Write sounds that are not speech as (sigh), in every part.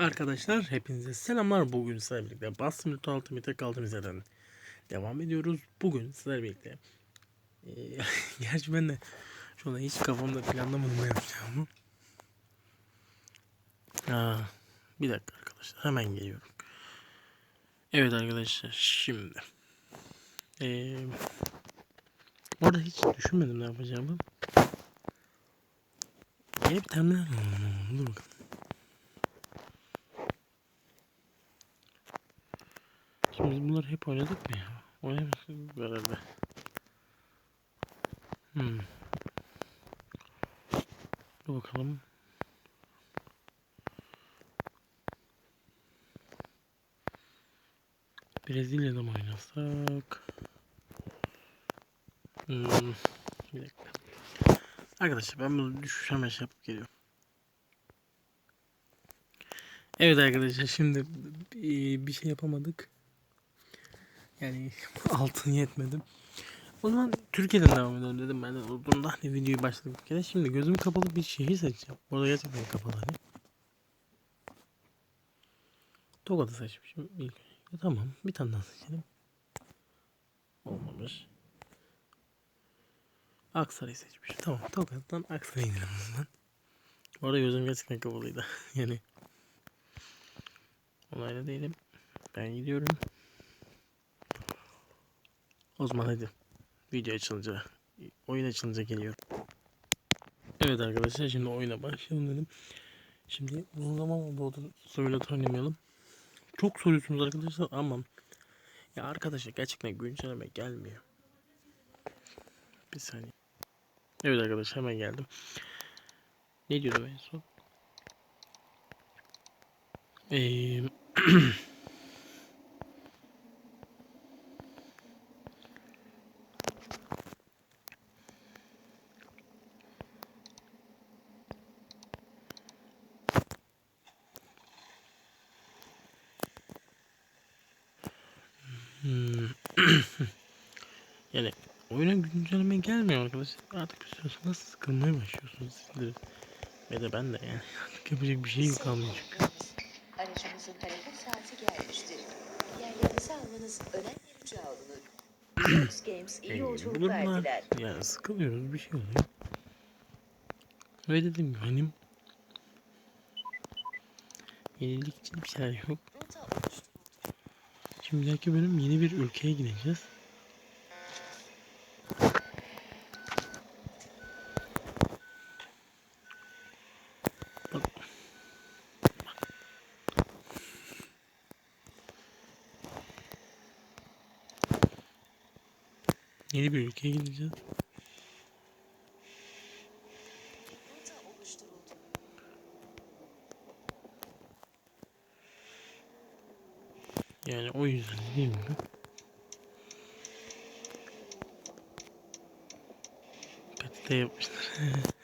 Arkadaşlar hepinize selamlar. Bugün sizlerle birlikte Bas Simulator Ultimate'e kaldığımız yerden devam ediyoruz. Bugün sizlerle birlikte Ee, (laughs) gerçi ben de şu anda hiç kafamda planlamadım ne yapacağımı. Aa, bir dakika arkadaşlar hemen geliyorum. Evet arkadaşlar şimdi ee, orada hiç düşünmedim ne yapacağımı. Bir terminal alalım. Dur bakalım. Biz bunları hep oynadık mı ya? Oynamıştık herhalde. Hmm. Dur bakalım. Brezilya'da mı oynasak? Hmm. Bir dakika. Arkadaşlar ben bunu düşüş hemen şey yapıp geliyorum. Evet arkadaşlar şimdi e, bir şey yapamadık. Yani (laughs) altın yetmedi. O zaman Türkiye'den devam edelim dedim ben de da hani videoyu başladık bir kere. Şimdi gözüm kapalı bir şehir seçeceğim. Orada gerçekten kapalı hani. Tokat'ı seçmişim ilk önce. Tamam bir tane daha seçelim. Olmamış. Aksaray'ı seçmişim. Tamam Tokat'tan Aksaray'a inelim zaman. Orada gözüm gerçekten kapalıydı. (laughs) yani onayla değilim. Ben gidiyorum. O zaman hadi. Video açılınca, oyun açılınca geliyor. Evet arkadaşlar şimdi oyuna başlayalım dedim. Şimdi uzun zaman oldu oldu simülatör oynamayalım. Çok soruyorsunuz arkadaşlar ama ya arkadaşlar gerçekten güncelleme gelmiyor. Bir saniye. Evet arkadaşlar hemen geldim. Ne diyordum en son? Eee (clears throat) Hmm. yani oyuna gelmiyor arkadaşlar. Artık bir süre sonra sıkılmaya başlıyorsunuz sizler. Ve de ben de yani artık yapacak bir şey yok kalmıyor çünkü. Aracımızın hareket saati gelmiştir. Yerlerinizi almanız önem alınır. Fox Games iyi Ee, yolculuklar diler. yani sıkılıyoruz bir şey oluyor. Ve dediğim gibi hani yenilikçi bir şeyler yok. Şimdi belki bölüm yeni bir ülkeye gideceğiz. Yeni bir ülkeye gideceğiz. Yani o yüzden değil mi? Katite yapmışlar. (laughs)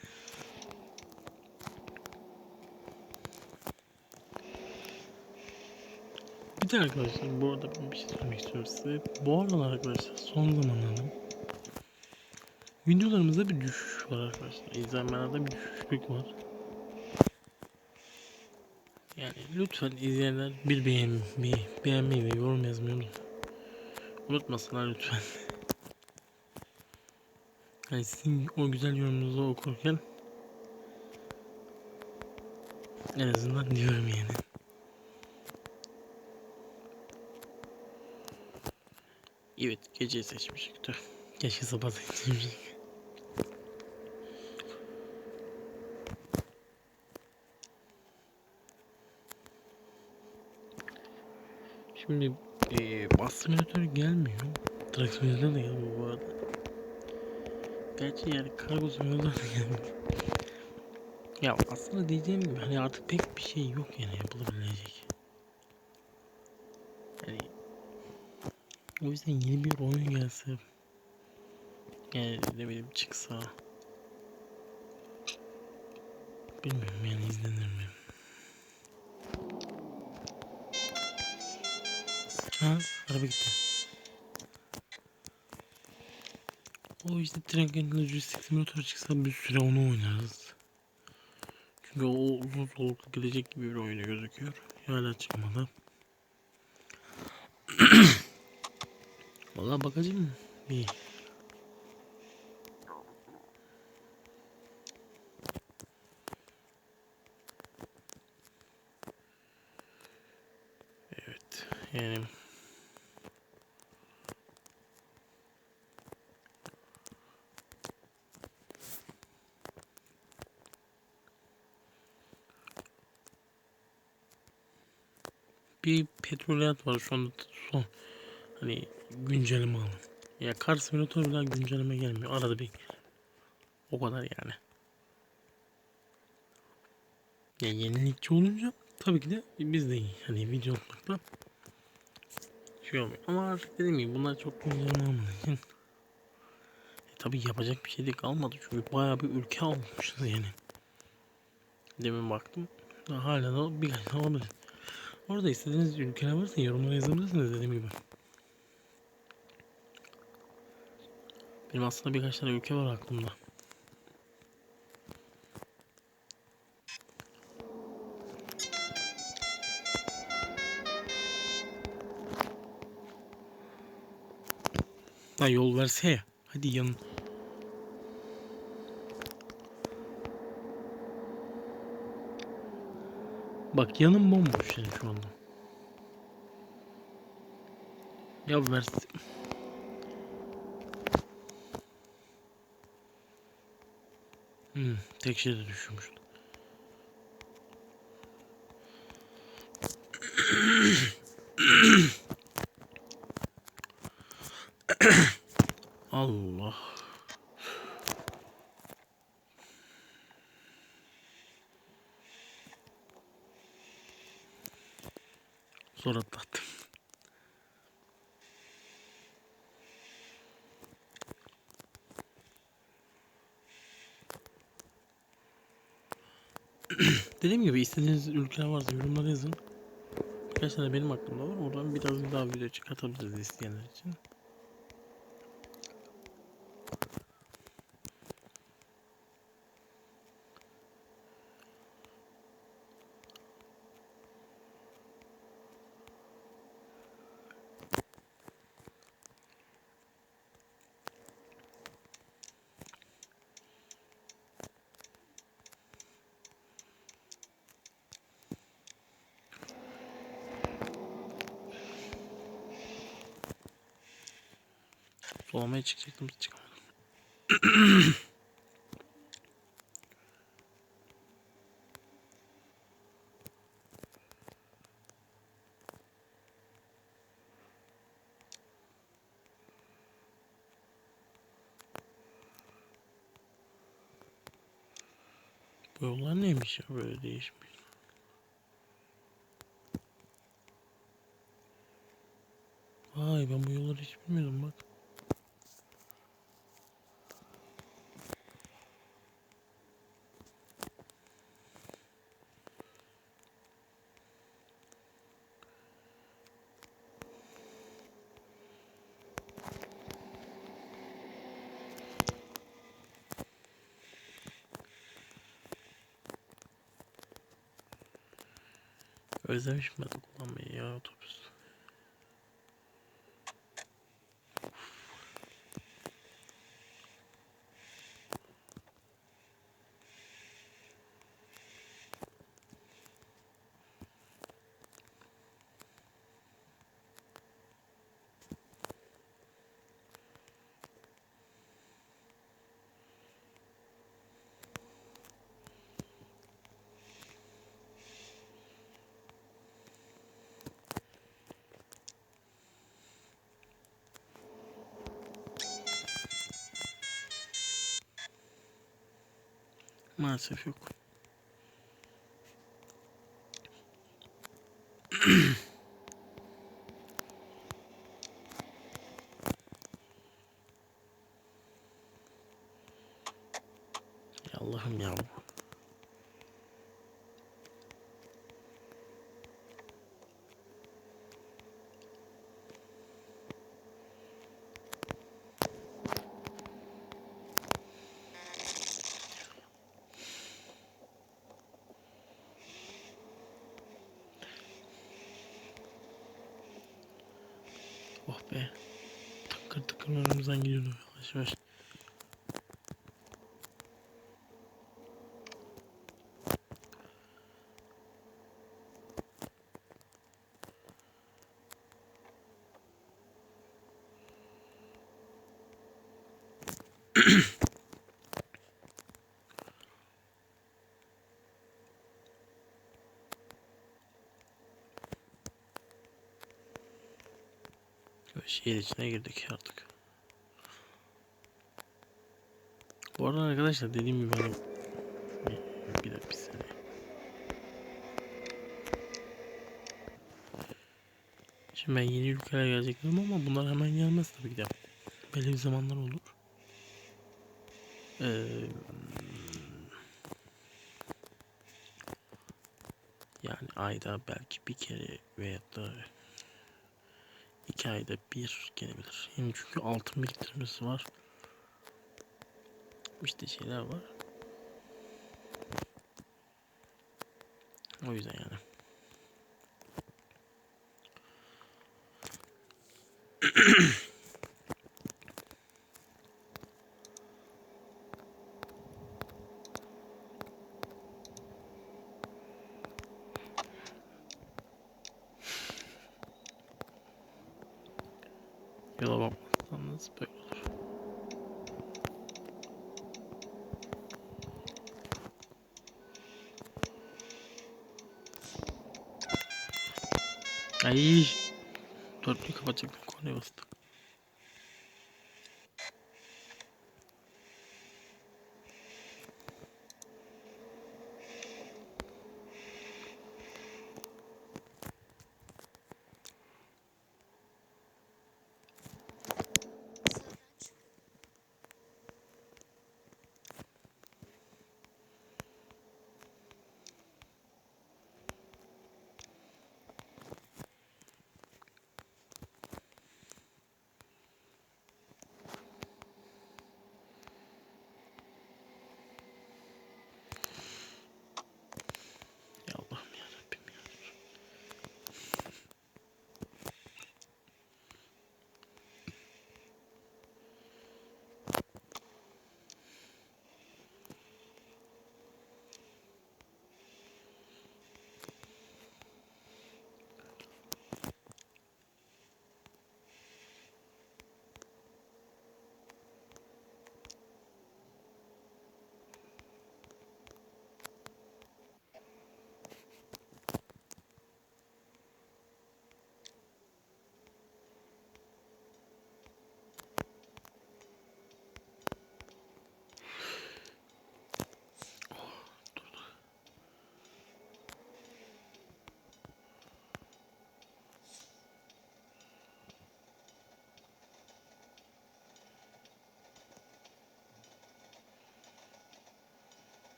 de arkadaşlar bu arada bir şey söylemek istiyorum size. Bu aralar arkadaşlar son zamanlarda videolarımızda bir düşüş var arkadaşlar. İzlenmelerde bir düşüşlük var. Yani lütfen izleyenler bir beğen, bir beğenmeyi ve yorum yazmayı unut- unutmasınlar lütfen. (laughs) Yani sizin o güzel yorumunuzu okurken en azından diyorum yani. Evet geceyi seçmiştik. Tüh. Keşke sabah seçmiştik. Şimdi eee bas simülatörü gelmiyor. Truck simülatörü de gelmiyor bu arada. Gerçi yani kargo simülatörü de gelmiyor. Ya aslında diyeceğim gibi hani artık pek bir şey yok yani yapılabilecek. Yani o yüzden yeni bir oyun gelse yani ne bileyim çıksa bilmiyorum yani izlenir mi? Ha, araba gitti. O işte Train Lojistik Simulator çıksa bir süre onu oynarız. Çünkü o uzun soluklu gidecek gibi bir oyunu gözüküyor. Hala çıkmadı. Valla bakacağım. Bir. Evet. Yani bir petroliyat var şu anda son hani güncelleme alın. Ya Kar Simulator bir daha güncelleme gelmiyor. Arada bir o kadar yani. Ya yenilikçi olunca tabii ki de biz de hani video atmakta şey olmuyor. Ama artık dediğim gibi bunlar çok güncelleme almadığı için e, tabii yapacak bir şey de kalmadı. Çünkü bayağı bir ülke almışız yani. Demin baktım. Hala da birkaç tane olabilir. Orada istediğiniz ülkeler varsa yorumlara yazabilirsiniz dediğim gibi. Benim aslında birkaç tane ülke var aklımda. Ha yol verse ya. Hadi yan. Bak yanım bomboş yani şu anda. Ya verse. Hmm, tek şeyde düşmüş. Allah. Dediğim gibi istediğiniz ülkeler varsa yorumlara yazın. Birkaç tane benim aklımda var. Oradan biraz daha video çıkartabiliriz isteyenler için. Solamaya çıkacaktım çıkamadım. Bu yollar neymiş ya böyle değişmiş. Vay ben bu yolları hiç bilmiyordum bak. Özlemişim ben de kullanmayı ya otobüs. Maalesef yok. ya Allah'ım ya. Önümüzden gidiyordu yavaş yavaş. Şehir içine girdik artık. Bu arada arkadaşlar dediğim gibi hani bir, dakika bir saniye. Şimdi ben yeni ülkelere gelecektim ama bunlar hemen gelmez tabii ki de. Belli bir zamanlar olur. Ee, yani ayda belki bir kere veyahut da iki ayda bir gelebilir. Yani çünkü altın biriktirmesi var. İşte şeyler var. O yüzden yani. Yola bakmazsanız böyle Ay. Dört bir kapatacak. Ne bastı?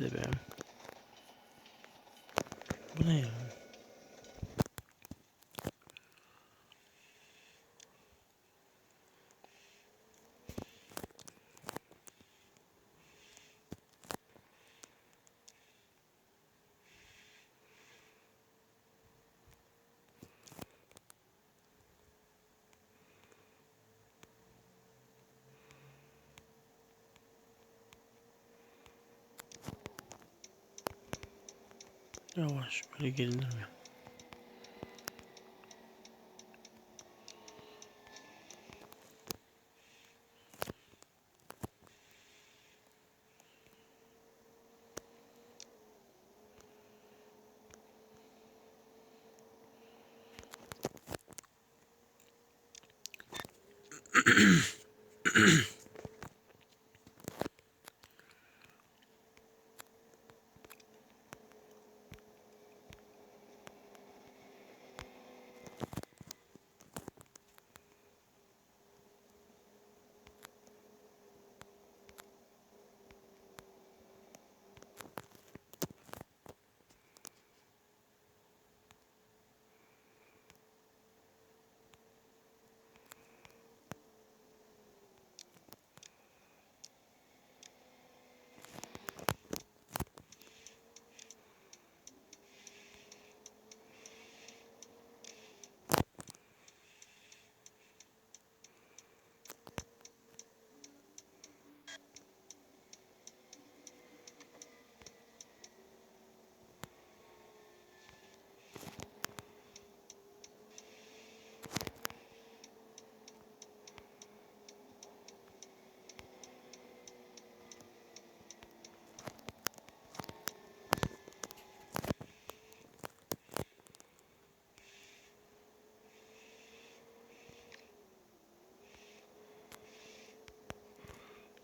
Hadi be. Bu ne ya? Yavaş böyle gelinir mi?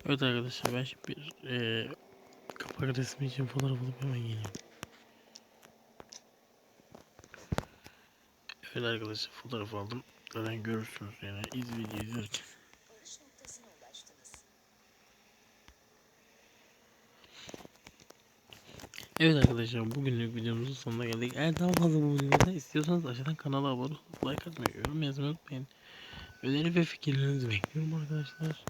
Evet arkadaşlar ben şimdi bir e, kapak resmi için fotoğraf alıp hemen geliyorum. Evet arkadaşlar fotoğraf aldım. Zaten görürsünüz yani iz video izlerken. Evet arkadaşlar bugünlük videomuzun sonuna geldik. Eğer daha fazla bu videoda istiyorsanız aşağıdan kanala abone olup like atmayı, yorum yazmayı unutmayın. Öneri ve fikirlerinizi bekliyorum arkadaşlar.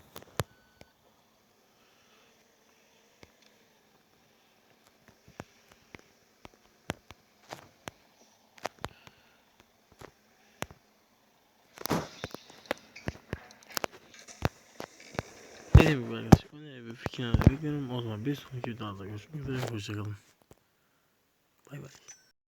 Dediğim gibi arkadaşlar öneri ve fikirlerinizi bekliyorum. O zaman bir sonraki videoda görüşmek üzere. Hoşçakalın. Bay bay.